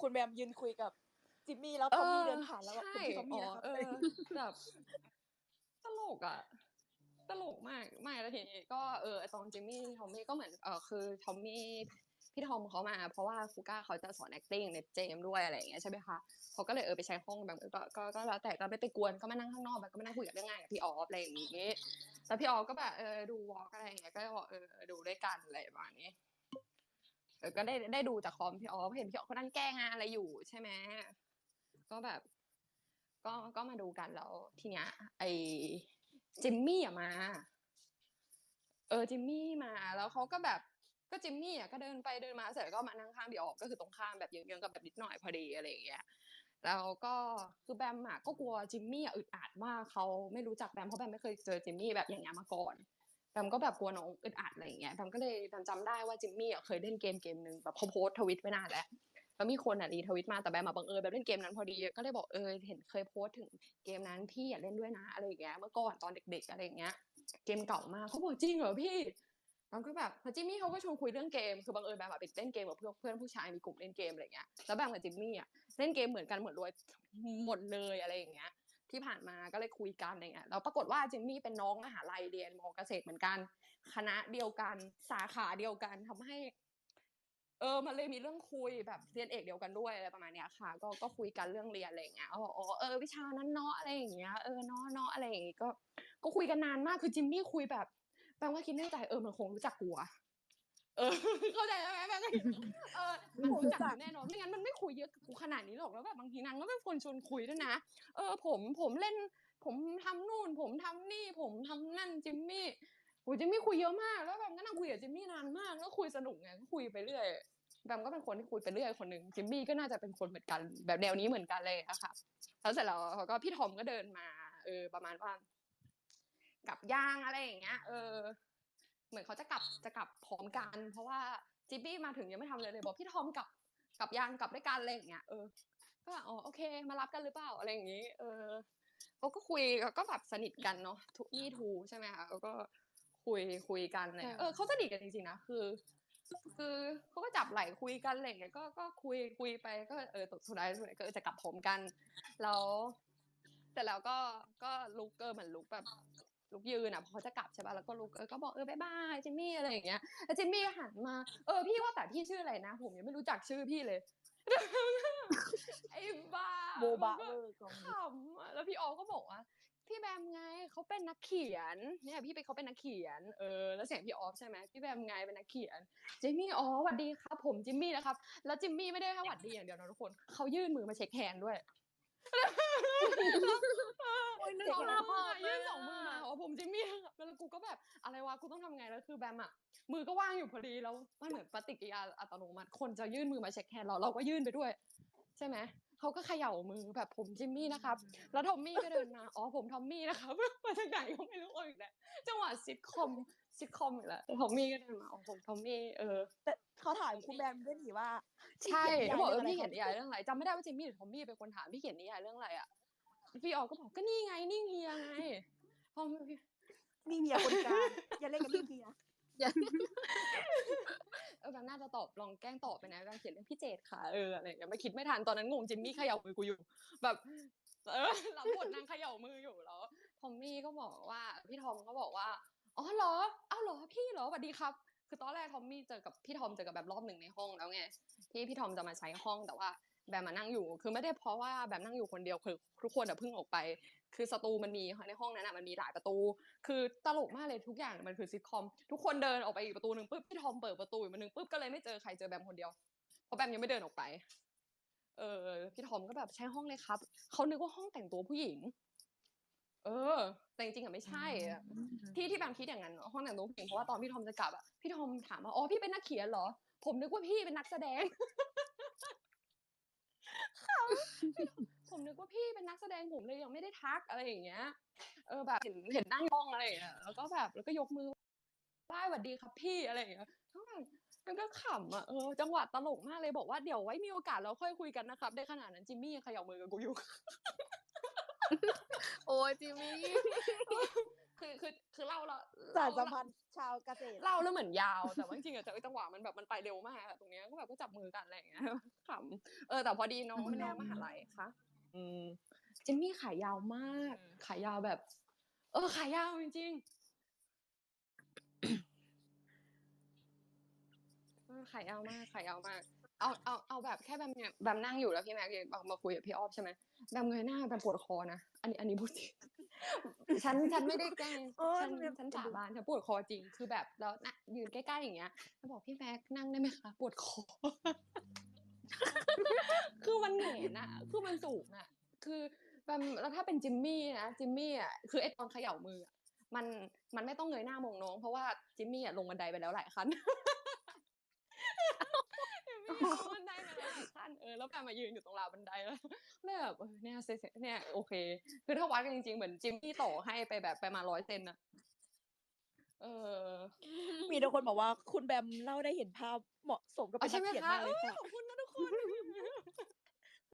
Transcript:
คุณแบมยืนคุยกับ จิมมี่แล้วทอมมี่เดินผ่านแล้วแบบใช่คุณพี่ทอมมี่อ๋อนะครับเออแบบตลกอะตลกมากไม่แล้วทีนี้ก็เออตอนจิมมี่ทอมมี่ก็เหมือนเออคือทอมมี่พี่ทอมเขามา เพราะว่าฟูก้าเขาจะสอน acting ในเจมด้วยอะไรอย่างเงี้ยใช่ไหมคะเขาก็เลยเออไปใช้ห้องแบบก็ก็ก็แล้วแต่ก็ไม่ไปกวนก็มานั่งข้างนอกแบบก็มานั่งคุยกับเรื่องงานกับพี่ออฟอะไรอย่างงี้แล้วพี่ออฟก็แบบเออดูวอล์กอะไรอย่างเงี้ยก็บอกเออดูด้วยกันอะไรประมาณนี้ เออก็ได้ได้ดูจากคอมพี่ออฟเห็นพี่ออฟเขานั่งแก้งานอะไรอยู่ใช่ไหมก็แบบ ก็ก็มาดูกันแล้วทีเนี้ย ไอจิมมี่อะมา เออจิมมี่มา แล้วเขาก็แบบก็จิมมี่อะก็เดินไปเดินมาเสร็จก็มานั่งข้างพี่ออฟก็คือตรงข้ามแบบเยื้องๆกับแบบนิดหน่อยพอดีอะไรอย่างเงี้ยแล้วก็คือแบมอะก็กลัวจิมมี่อะอึดอัดว่าเขาไม่รู้จักแบมเพราะแบมไม่เคยเจอจิมมี่แบบอย่างเงี้ยมาก่อน แบมก็แบบกลัวน้องอึดอัดอะไรอย่างเงี้ยแบมก็เลยแบมจำได้ว่าจิมมี่อะเคยเล่นเกมเกมหนึ่งแบบเขาโพสทวิตไว้นานแล้วแล้วมีคนอะรีทวิตมาแต่แบมมาบังเอิญแบบเล่นเกมนั้นพอดีก็เลยบอกเออเห็นเคยโพสถึงเกมนั้นพี่อย่าเล่นด้วยนะอะไรอย่างเงี้ยเมื่อก่อนตอนเด็ก ๆอะไรอย่างเงี้ย เกมเก่ามากเขาบอกจริงเหรอพี่แบมก็แบบพอจิมมี่เขาก็ชวนคุยเรื่องเกม คือบังเอิญแบมไปเล่นเกมกับเพื่อนเพื่อนผู้ชายมีกลุ่มเล่นเกมอะไรอย่างเงี้ย แล้วแบมกับจิมมี่อะเล่นเกมเหมือนกันหมดเลยหมดเลยอะไรอย่างเงี้ย ที่ผ่านมาก็เลยคุยกันอะไรเงี้ยแล้วปรากฏว่าจิมมี่เป็นน้องมหาลัยเรียนมอเกษตรเหมือนกัน คณะเดียวกันสาขาเดียวกันทำให้ เออมันเลยมีเรื่องคุยแบบเรียนเอกเดียวกันด้วยอะไรประมาณเนี้ยค่ะ ก็ก็คุยกันเรื่องเรียนอะไรเงี้ยอ๋ออ๋อเออวิชานั้นเนาะอะไรอย่างเงี้ยเออเนาะเนาะอะไรอย่างงี้ก็ ก็คุยกันนานมากคือจิมมี่คุยแบบแปลว่าคิดในใจเออมันคงรู้จักกูอะ เออเข้าใจไหมแปลว่าเออมันคงรู้จักแน่นอนไม่งั้นมันไม่คุยเยอะกับกูขนาดนี้หรอกแล้วแบบบางทีนางก็เป็นคนชวนคุยด้วยนะเออ ผมผมเล่น ผมทำนู่น ผมทำนี่ ผมทำนั่นจิมมี่โอ้ยจิมมี่คุยเยอะมาก แล้วแบบก็นั่งคุยกับจิมมี่นานมากก็คุยสนุกไงก็คุยไปเรื่อยแบมก็เป็นคนที่คุยไปเรื่อยคนหนึ่งจิมมี่ก็น่าจะเป็นคนเหมือนกัน แบบแนวนี้เหมือนกันเลยอะค่ะแล้วเสร็จแล้วเขาก็พี่ทอมก็เดินมา เออ ประมาณว่ากับย่างอะไรอย่างเงี้ย เออ เหมือนเขาจะกลับจะกลับพร้อมกัน เพราะว่าจิมมี่มาถึงยังไม่ทำอะไรเลยบอกพี่ทอมกลับกลับย่างกลับด้วยกันอะไรอย่างเงี้ยเออ ก็อ๋อโอเคมารับกันหรือเปล่าอะไรอย่างงี้ เออเขาก็คุยก็แบบสนิทกันเนาะทุกยี่ทูใช่ไหมคะแล้วก็คุยคุยกันเลยเออเขาสนิทกันจริงๆนะคือ คือเขาก็จับไหล่คุยกันอะไรอย่างเงี้ยก็ก็คุยคุยไปก็เออสุดท้ายสุดท้ายก็จะกลับผมกันแล้วแต่แล้วก็ก็ลุกเออเหมือนลุกแบบ ลุกยืนอะพอเขาจะกลับใช่ป่ะแล้วก็ลุกเออก็บอกเออบายบายจิมมี่อะไรอย่างเงี้ยแล้วจิมมี่ก็หันมาเออพี่ว่าแต่พี่ชื่ออะไรนะผมยังไม่รู้จักชื่อพี่เลยไอ้บ้าโบบะมันเวก็อร์กองขำอะแล้วพี่ออก็บอกว่าพี่แบมไงเขาเป็นนักเขียนเนี่ยพี่เป็นเขาเป็นนักเขียนเออแล้วเสียงพี่ออฟใช่ไหมพี่แบมไงเป็นนักเขียนจิมมี่อ๋อสวัสดีครับ ผมจิมมี่นะครับ แล้วจิมมี่ไม่ได้แค่หวัดดีอย่างเดียวนะทุกคนเขายื่นมือมาเช็คแฮนด์ด้วยโอ้ ยนึกเจ๋งภาพมาออกกยื่นสองมือมาอ๋อผมจิมมี่ครับแล้วกูก็แบบอะไรวะกูต้องทำไงแล้วคือแบมอะมือก็ว่างอยู่พอดีแล้วมันเหมือนปฏิกิริยาอัตโนมัติ คนจะยื่นมือมาเช็คแฮนด์เราเราก็ยื่นไปด้วย ใช่ไหมเขาก็เขย่ามือแบบผมจิมมี่นะครับ แล้วทอมมี่ก็เดินมาอ๋อผมทอมมี่นะครับมาจากไหนก็ไม่รู้อีกแล้วจังหวะซิทคอมซิทคอมอีกแล้วทอมมี่ก็เดินมาอ๋อผมทอมมี่เออ แต่เขาถามคุณแบมด้วยนี่ว่า ใช่พี่เขาบอกเออเขีพี่ยเขียนนนินิยายยายเรื่เรื่อองงอะอะไรไรจำไม่ได้ว่าจิมมี่หรือทอมมี่เป็นคนถามพี่เขียนนิยายเรื่องอะไรอะ พี่ออก็บอกก็นี่ไงนี่เฮียไงพอนี่เมียคนกลางอย่าเล่นกับพี่เมียเออแบบน่าจะตอบลองแกล้งตอบไปนะแบบเขียนเรื่องพี่เจดค่ะเอออะไรอย่างเงี้ยไม่คิดไม่ทันตอนนั้นงงจิมมี่เขย่ามือกูอยู่ แบบ เออรับบทนางเขย่ามืออยู่แล้วทอมมี่ก็บอกว่า พี่ทอมก็บอกว่าอ๋อเหรออ้าวเหรอพี่เหรอสวัสดีครับ คือตอนแรกทอมมี่เจอกับพี่ทอมเจอกับแบบรอบหนึ่งในห้องแล้วไงที่พี่ทอมจะมาใช้ห้องแต่ว่า แบมมานั่งอยู่ คือไม่ได้เพราะว่าแบมนั่งอยู่คนเดียวคือทุกคนอะเพิ่งออกไป คือสตูมันมีในห้องนั้นอะมันมีหลายประตู คือตลกมากเลยทุกอย่างมันคือซิทคอม ทุกคนเดินออกไปอีกประตูหนึ่งปุ๊บพี่ทอมเปิดประตูอีกประตูหนึ่งปุ๊บก็เลยไม่เจอใครเจอแบมคนเดียวเพราะแบมยังไม่เดินออกไป เออพี่ทอมก็แบบใช้ห้องเลยครับเขานึกว่าห้องแต่งตัวผู้หญิง เออ แต่จริงๆอะไม่ใช่อะที่ที่แบมคิดอย่างนั้นห้องแต่งตัวผู้หญิงเพราะว่าตอนพี่ทอมจะกลับอะพี่ทอมถามว่าอ๋อพี่เป็นนักเขียนเหรอ ผมนึกว่าพี่เป็นนักแสดงเขา ผมนึกว่าพี่เป็นนักแสดงผมเลยยังไม่ได้ทักอะไรอย่างเงี้ย เออแบบเห็นเห็นนั่งห้องอะไรอย่างเงี้ยแล้วก็แบบแล้วก็ยกมือไหว้สวัสดีครับพี่อะไรอย่างเงี้ยทั้งมันก็ขำอะเออจังหวะตลกมากเลยบอกว่าเดี๋ยวไว้มีโอกาสเราค่อยคุยกันนะครับได้ขนาดนั้นจิมมี่ยังขย่ามือกับกูอยู่โอ้ยจิมมี่ คือคือคือเล่าแล้วสารสัเล่มพันธ์ชาวเกษตรเล่าแล้วเหมือนยาวแต่ว่าจริงๆอะจังหวะมันแบบมันไปเร็วมากอะตรงเนี้ยก็แบบก็จับมือกันอะไรอย่างเงี้ยขำเออแต่พอดีน้องไม่น้องมหาลัยค่ะอืมจิมมี่ขายาวมาก ขายาวแบบ เออขายาวจริงๆเออขายาวมากขายาวมาก เอาเอาเอาแบบแค่แบบเนี่ยแบบนั่งอยู่แล้วพี่แม็กซ์เอามาคุยกับพี่ออฟใช่ไหมแบบเงยหน้าแบบปวดคอนะอันนี้อันนี้พูดจริง ฉันฉันไม่ได้แกล้งเออฉันเนี่ยฉันสาบานฉันปวดคอจริงคือแบบแล้วนะยืนใกล้ๆอย่างเงี้ยแล้วบอกพี่แม็กซ์นั่งได้ไหมคะปวดคอ คือมันเหนอะคือมันสูงอะคือแบบแล้วถ้าเป็นจิมมี่นะจิมมี่อะคือไอตอนเขย่ามืออะมันมันไม่ต้องเงยหน้ามองน้อง เพราะว่าจิมมี่อะลงบันไดไปแล้วหลายขั้นจิมมี่ลง ออแล้วแปมมายืนอยู่ตรงราวบันไดแล้วแล้วแบบเออเนี่ยเซเนี่ยโอเค คือถ้าวัดกันจริงๆเหมือนจิมมี่ต่อให้ไปแบบไปมาร้อยเซนอะเออ มีแต่คนบอกว่าคุณแบมเล่าได้เห็นภาพเหมาะสมกับอ๋เป็อนใช่นักไหมเขียนคะมากเลยค่ะขอบคุณ